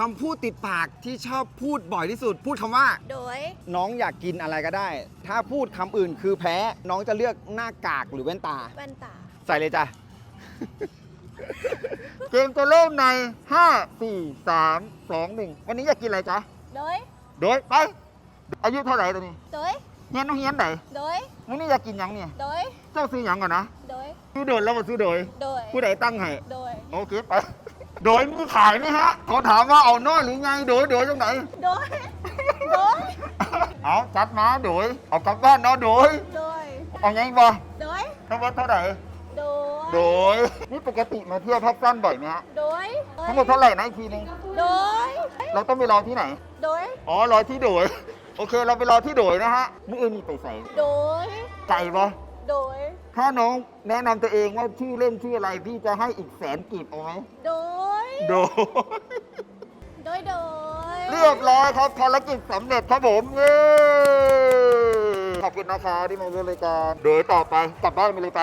คำพูดติดปากที่ชอบพูดบ่อยที่สุด พูดคำว่า โดย น้องอยากกินอะไรก็ได้ ถ้าพูดคำอื่นคือแพ้ น้องจะเลือกหน้ากากหรือแว่นตา แว่นตา ใส่เลยจ้ะ เกมจะเริ่มใน 5 4 3 2 1 วันนี้อยากกินอะไรจ๊ะ โดยโดยไป อายุเท่าไหร่ตัวนี้โดย เฮียนน้องเฮียนไหนโดย วันนี้อยากกินหยังเนี่ย โดย เจ้าซื้อหยังก่อนนะ โดย ซื้อโดยแล้วมาซื้อโดยโดย ผู้ใดตั้งให้ โดย โอเคไป โดยมีขายไหมฮะเขาถามว่าเอาน้อยหรือไงโดยโดยตรงไหน โดย โดย เอาจัดมาโดยเอากลับบ้านเนาะโดย โดย เอาไงบ่โดยทั้งหมดเท่าไหร่ โดย โดยนี่ปกติมาเที่ยวพักสั้นบ่อยไหมฮะ โดย ทั้งหมดเท่าไหร่นะอีกทีนึงโดย เราต้องไปรอที่ไหน โดย อ๋อรอที่โดย โอเคเราไปรอที่โดยนะฮะมื่ออื่นนี่ไปใส่โดยไก่บ่โดย ถ้าน้องแนะนำตัวเองว่าชื่อเล่นชื่ออะไรพี่จะให้อีกแสนกีบเอาไหมโดย โดยโดยโดยเรียบร้อยครับภารกิจสำเร็จครับผมเย้ขอบคุณนะคะที่มาร่วมรายการโดยต่อไปกลับบ้านไปเลยไป